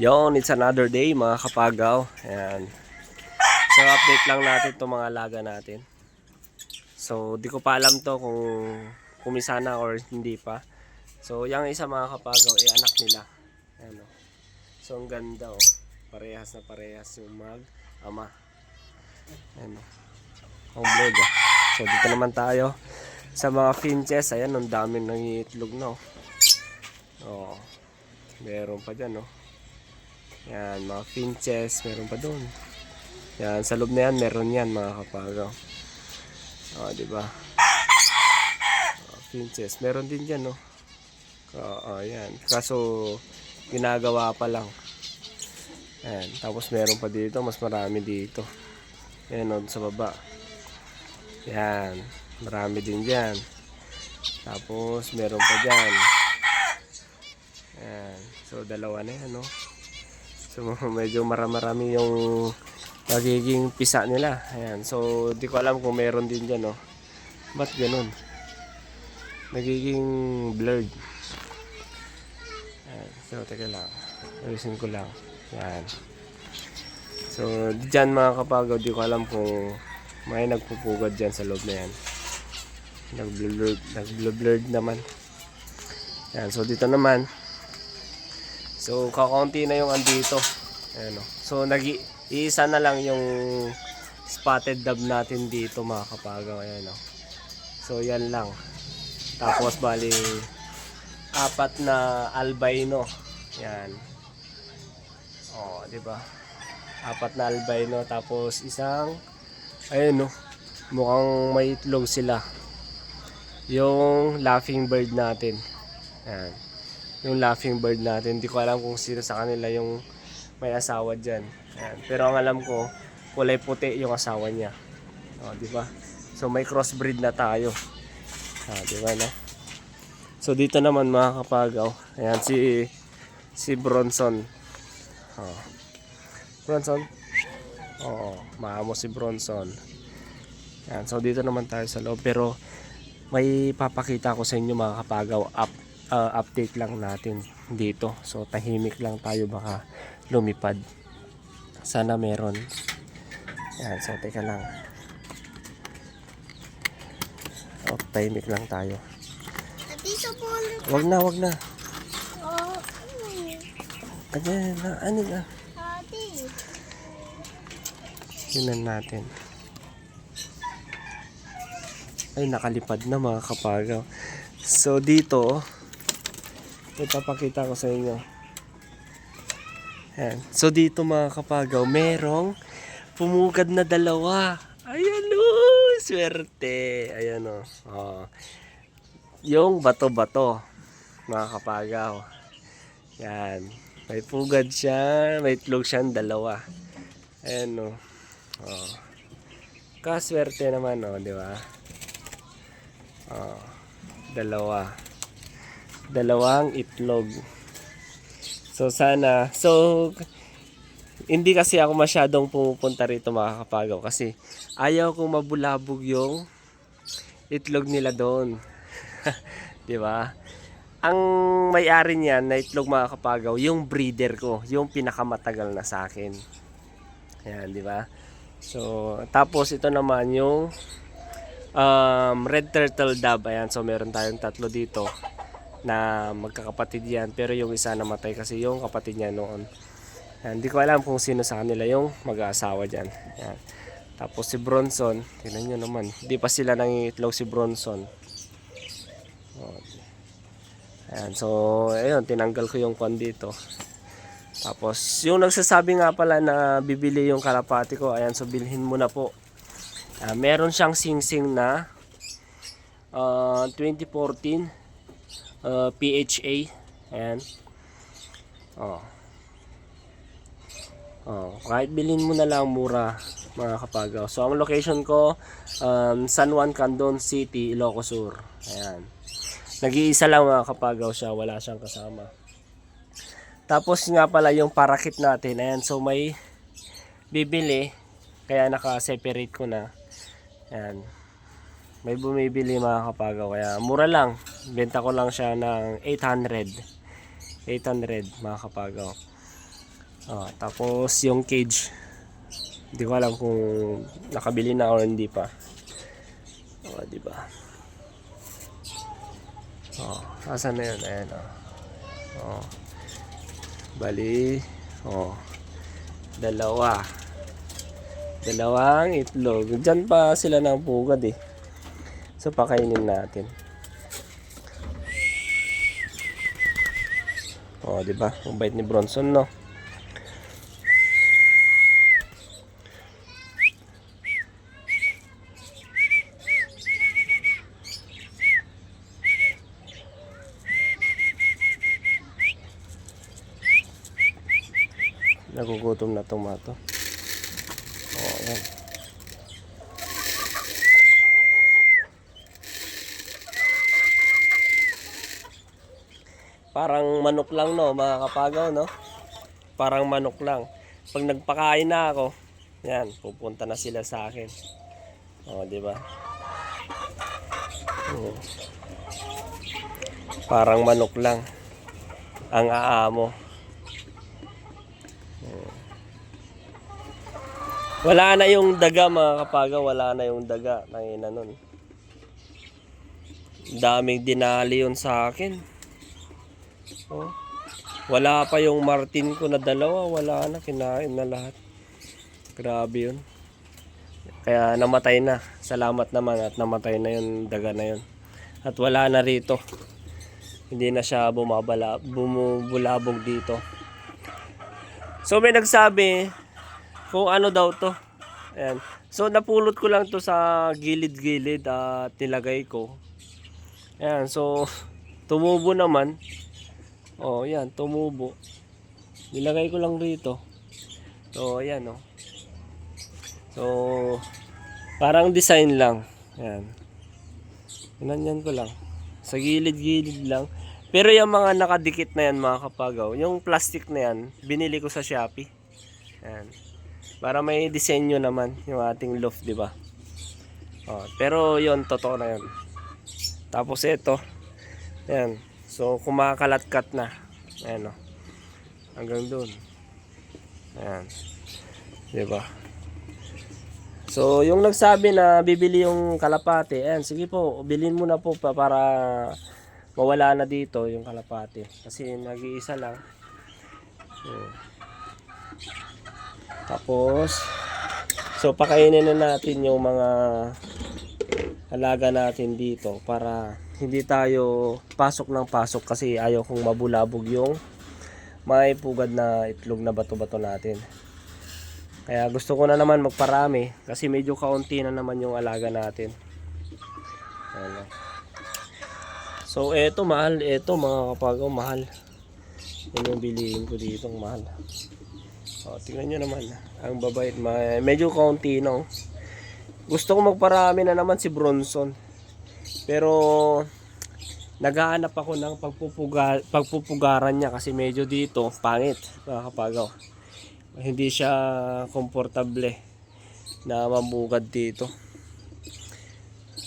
Yon, it's another day mga kapagaw. Ayan. So update lang natin itong mga alaga natin. So di ko pa alam to kung kumisa na or hindi pa. So yung isa mga kapagaw eh anak nila. Ayan o. So ang ganda oh. Parehas na parehas yung mag ama. Ayan o. Ang blog ah. So dito naman tayo sa mga finches. Ayan, ang dami ng itlog na oh. Oh. Meron pa dyan oh. Yan, mga finches, meron pa doon. Yan, sa loob na yan, meron yan mga kapagaw. O, di ba? Ah, finches, meron din dyan, no? Oo, yan. Kaso, ginagawa pa lang. Yan, tapos meron pa dito, mas marami dito. Yan, o, sa baba. Yan, marami din dyan. Tapos, meron pa dyan. Yan, so dalawa na yan, no? So medyo maramarami yung magiging pisa nila. Ayan. So di ko alam kung meron din dyan, no. Ba't ganun? Nagiging blurred. Ayan. So teka lang. Ayusin ko lang. Ayan. So dyan mga kapagaw, di ko alam kung may nagpupugad dyan sa loob na yan. Nag-blurred, nag-blurred naman. Ayan. So dito naman, So, kakaunti na yung andito. Ayan o. So, nag iisa na lang yung spotted dove natin dito mga kapagaw. Ayan o. So, yan lang. Tapos, bali, apat na albino. Yan. O, di ba? Apat na albino. Tapos, isang, ayun o. Mukhang may itlog sila. Yung laughing bird natin. Yan yung laughing bird natin. Hindi ko alam kung sino sa kanila yung may asawa dyan. Ayan. Pero ang alam ko, kulay puti yung asawa niya. O, di ba? So may crossbreed na tayo. Ah, di ba no? So dito naman mga kapagaw. Ayan si si Bronson. Oh. Bronson. Oo, maamo si Bronson. Ayan, so dito naman tayo sa loob pero may papakita ko sa inyo mga kapagaw up uh, update lang natin dito. So tahimik lang tayo baka lumipad. Sana meron. Yan, so teka lang. Oh, tahimik lang tayo. Wag na, wag na. Ayan na, ano na. Tingnan natin. Ay, nakalipad na mga kapagaw. So, dito, ipapakita ko sa inyo. Ayan. So, dito mga kapagaw, merong pumugad na dalawa. Ayan o, swerte. Ayan o. Oh. Yung bato-bato, mga kapagaw. Yan. May pugad siya, may itlog siyang dalawa. Ayan o. Oh. Kaswerte naman, oh, di ba? Oh, dalawa. Dalawang itlog. So, sana. So, hindi kasi ako masyadong pumupunta rito mga kapagaw kasi ayaw kong mabulabog yung itlog nila doon. di ba? Ang may-ari niyan na itlog mga kapagaw, yung breeder ko, yung pinakamatagal na sa akin. Ayan, di ba? So, tapos ito naman yung um, red turtle dove. Ayan, so meron tayong tatlo dito na magkakapatid yan. Pero yung isa namatay kasi yung kapatid niya noon. Hindi ko alam kung sino sa kanila yung mag-aasawa dyan. Ayan. Tapos si Bronson, tingnan nyo naman, hindi pa sila nangitlog si Bronson. Ayan, so, ayun, tinanggal ko yung kwan dito. Tapos, yung nagsasabi nga pala na bibili yung kalapati ko, ayan, so bilhin mo na po. Ah, meron siyang sing-sing na ah, 2014 ah, PHA. Ayan. Oh. Oh, kahit bilhin mo na lang mura mga kapagaw. So ang location ko um, San Juan Candon City, Ilocos Sur. Ayan. Nag-iisa lang mga kapagaw siya, wala siyang kasama. Tapos nga pala yung parakit natin, ayan, so may bibili, kaya naka-separate ko na. Ayan. May bumibili mga kapagaw, kaya mura lang. Benta ko lang siya ng 800. 800 mga kapagaw. Oh, tapos yung cage. Hindi ko alam kung nakabili na o hindi pa. Oh, di ba? Oh, asan na yun? Ayan, oh. Oh. Bali, oh. Dalawa. Dalawang itlog. Diyan pa sila ng pugad eh. So, pakainin natin. Oh, di ba? Ang bait ni Bronson, no? Nagugutom na tomato. Oh, yan. Parang manok lang no, mga kapagaw no. Parang manok lang. Pag nagpakain na ako, yan, pupunta na sila sa akin. Oh, di ba? Oh. Parang manok lang ang aamo. Oh. Wala na yung daga mga kapagaw, wala na yung daga. Nangina nun. Daming dinali yun sa akin. Oh. Wala pa yung Martin ko na dalawa, wala na, kinain na lahat. Grabe yun. Kaya namatay na. Salamat naman at namatay na yung daga na yun. At wala na rito. Hindi na siya bumabala, bumubulabog dito. So may nagsabi kung ano daw to. Ayan. So napulot ko lang to sa gilid-gilid at nilagay ko. Ayan, so tumubo naman. Oh, yan, tumubo. Nilagay ko lang rito. So, ayan, oh. So, parang design lang. Ayan. Inanyan ko lang. Sa gilid-gilid lang. Pero yung mga nakadikit na yan, mga kapagaw, yung plastic na yan, binili ko sa Shopee. Ayan. Para may disenyo naman yung ating loft, di ba? Oh, pero yon totoo na yun. Tapos ito, ayan, So, kumakalat-kat na. Ayan o. Hanggang dun. Ayan. Diba? So, yung nagsabi na bibili yung kalapate, ayan, sige po, bilhin mo na po pa para mawala na dito yung kalapate. Kasi nag-iisa lang. Ayan. Tapos, so pakainin na natin yung mga alaga natin dito para hindi tayo pasok ng pasok kasi ayaw kong mabulabog yung may pugad na itlog na bato-bato natin. Kaya gusto ko na naman magparami kasi medyo kaunti na naman yung alaga natin. Ano. So eto mahal, eto mga kapagaw mahal. Yan yung bilihin ko dito mahal. O, tingnan nyo naman. Ang babait. Medyo kaunti no. Gusto ko magparami na naman si Bronson. Pero naghahanap ako ng pagpupuga, pagpupugaran niya kasi medyo dito pangit mga kapagaw. Hindi siya komportable na mamugad dito.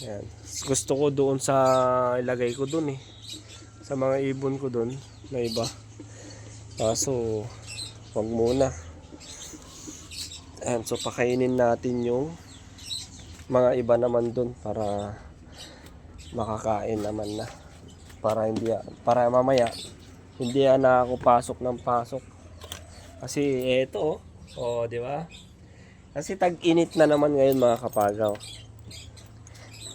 Yan. Gusto ko doon sa ilagay ko doon eh. Sa mga ibon ko doon na iba. Kaso wag muna. Ayan, so pakainin natin yung mga iba naman doon para makakain naman na. Para hindi para mamaya hindi na ako pasok ng pasok. Kasi eto oh, di ba? Kasi tag-init na naman ngayon mga kapagaw.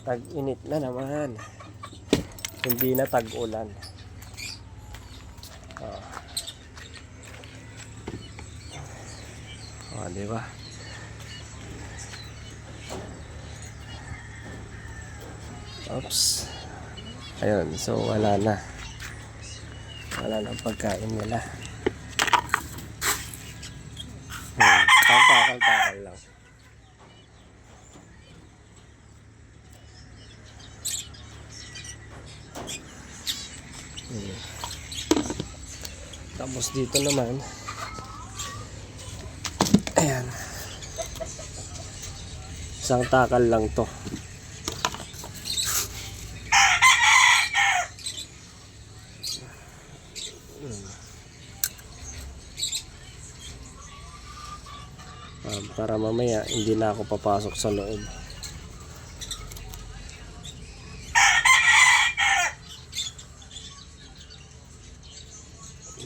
Tag-init na naman. Hindi na tag-ulan. Oh. oh di ba Oops. Ayun, so wala na. Wala na pagkain nila. Hmm, takal-takal lang. Hmm. Tapos dito naman, ayan, isang takal lang to. Ah, para mamaya hindi na ako papasok sa loob.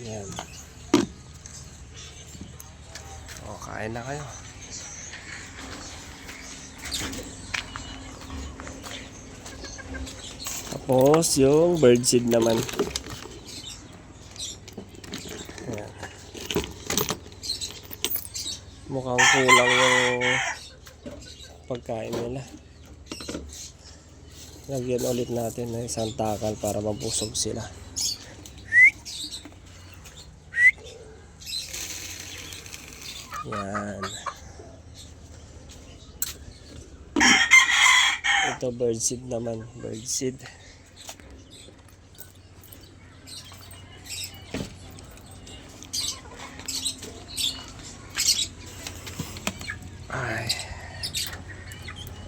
Yan. O, kain na kayo. Tapos, yung birdseed naman. Ayan. Mukhang kulang yung pagkain nila. Lagyan ulit natin ng isang takal para mabusog sila. Yan. Ito birdseed naman. Birdseed. Ay.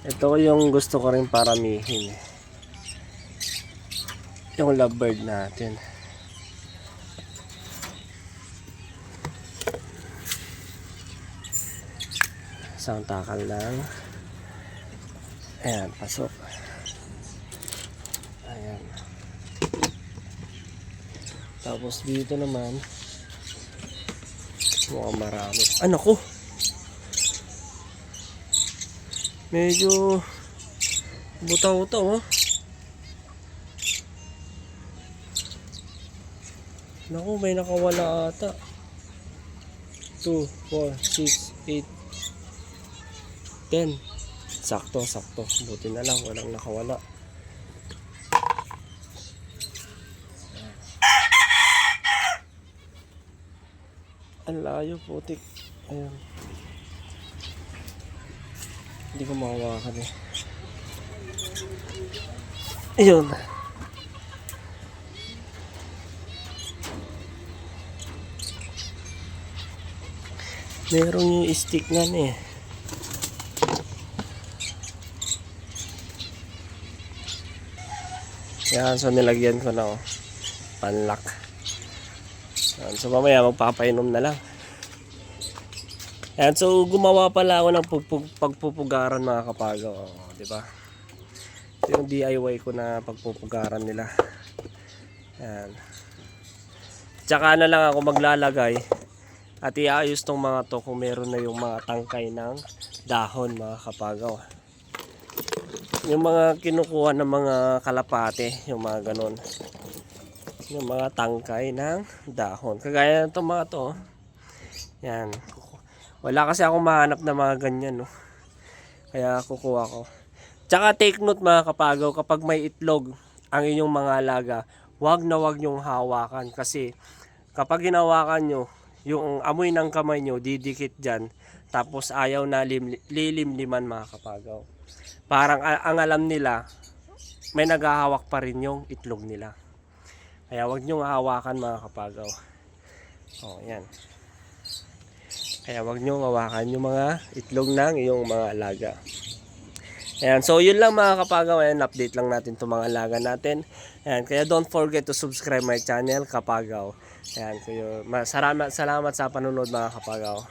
Ito yung gusto ko rin paramihin. Yung lovebird natin. Isang takal lang. Ayan, pasok. Ayan. Tapos dito naman, mukhang marami. Ah, naku! Medyo butaw-butaw, oh. Naku, may nakawala ata. 2, 4, 6, 8, 10. Sakto, sakto. Buti na lang, walang nakawala. Ang layo, putik. Ayan. Hindi ko makawakan eh. Ayun. Meron yung stick na eh. Yan, so nilagyan ko na oh. Yan, so mamaya magpapainom na lang. Yan, so gumawa pala ako ng pugpug, pagpupugaran mga kapagaw. Oh, di ba? Ito yung DIY ko na pagpupugaran nila. Yan. Tsaka na lang ako maglalagay at iayos tong mga to kung meron na yung mga tangkay ng dahon mga kapagaw. Yung mga kinukuha ng mga kalapate, yung mga ganon. Yung mga tangkay ng dahon. Kagaya ng itong mga to. oh. Yan. Wala kasi ako mahanap na mga ganyan. No? Kaya kukuha ko. Tsaka take note mga kapagaw, kapag may itlog ang inyong mga alaga, wag na wag nyong hawakan. Kasi kapag hinawakan nyo, yung amoy ng kamay nyo, didikit dyan. Tapos ayaw na lim, lilimliman mga kapagaw parang ang alam nila, may naghahawak pa rin yung itlog nila. Kaya wag nyo hawakan mga kapagaw. O, yan. Kaya wag nyo hawakan yung mga itlog ng iyong mga alaga. Ayan, so yun lang mga kapagaw. Ayan, update lang natin itong mga alaga natin. Ayan, kaya don't forget to subscribe my channel, Kapagaw. Ayan, kayo, ma- salamat, salamat sa panunod mga kapagaw.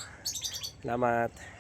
Salamat.